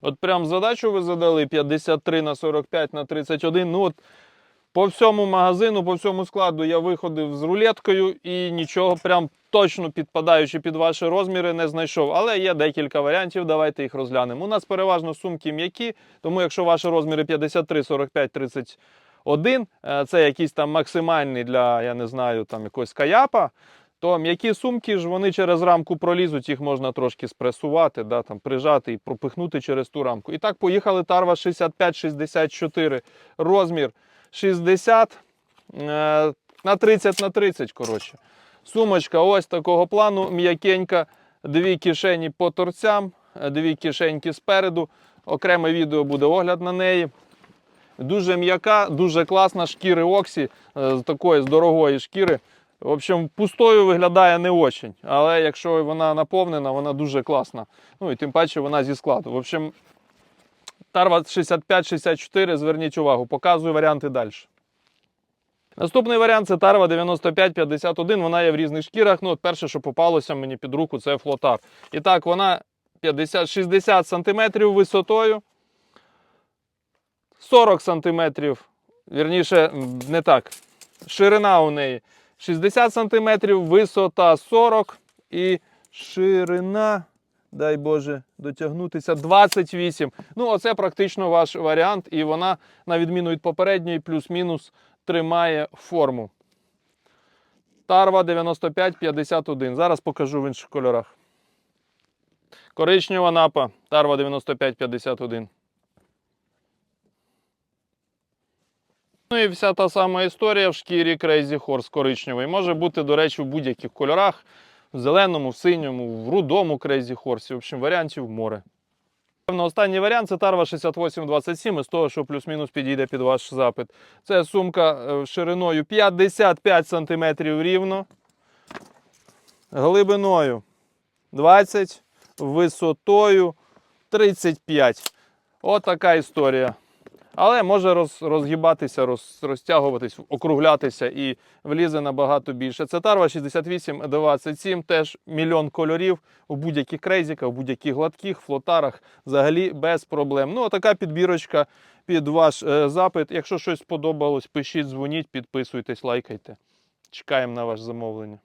От прям задачу ви задали 53 на 45 на 31. Ну от по всьому магазину, по всьому складу я виходив з рулеткою і нічого прям точно підпадаючи під ваші розміри не знайшов. Але є декілька варіантів, давайте їх розглянемо. У нас переважно сумки м'які, тому якщо ваші розміри 53, 45, 31, е, це якийсь там максимальний для, я не знаю, там якогось каяпа, то м'які сумки ж вони через рамку пролізуть, їх можна трошки спресувати, да, там, прижати і пропихнути через ту рамку. І так поїхали Тарва 65-64, розмір 60 е, на 30 на 30, коротше. Сумочка ось такого плану, м'якенька, дві кишені по торцям, дві кишеньки спереду. Окреме відео буде огляд на неї. Дуже м'яка, дуже класна шкіри Оксі, е, з такої з дорогої шкіри. В общем, пустою виглядає не очень, але якщо вона наповнена, вона дуже класна. Ну і тим паче вона зі складу. В общем, Тарва 65-64, зверніть увагу, показую варіанти далі. Наступний варіант це Тарва 95-51. Вона є в різних шкірах. Ну, от перше, що попалося мені під руку, це флотар. І так, вона 50, 60 см висотою, 40 см, вірніше, не так. Ширина у неї 60 см, висота 40 і ширина, дай Боже, дотягнутися 28. Ну, оце практично ваш варіант, і вона, на відміну від попередньої, плюс-мінус тримає форму. Тарва 95-51. Зараз покажу в інших кольорах. Коричнева напа, тарва 95-51. Ну і вся та сама історія в шкірі Crazy Horse коричневий. Може бути, до речі, в будь-яких кольорах: в зеленому, в синьому, в рудому Crazy Horse. В общем, варіантів море. Певно, останній варіант це Тарва 6827, із того, що плюс-мінус підійде під ваш запит. Це сумка е, шириною 55 см рівно, глибиною 20, висотою 35. Отака історія. Але може роз, розгибатися, роз, розтягуватись, округлятися і влізе набагато більше. Це тарва 6827, теж мільйон кольорів у будь-яких крейзіках, у будь-яких гладких флотарах, взагалі без проблем. Ну, така підбірочка під ваш е, запит. Якщо щось сподобалось, пишіть, дзвоніть, підписуйтесь, лайкайте. Чекаємо на ваше замовлення.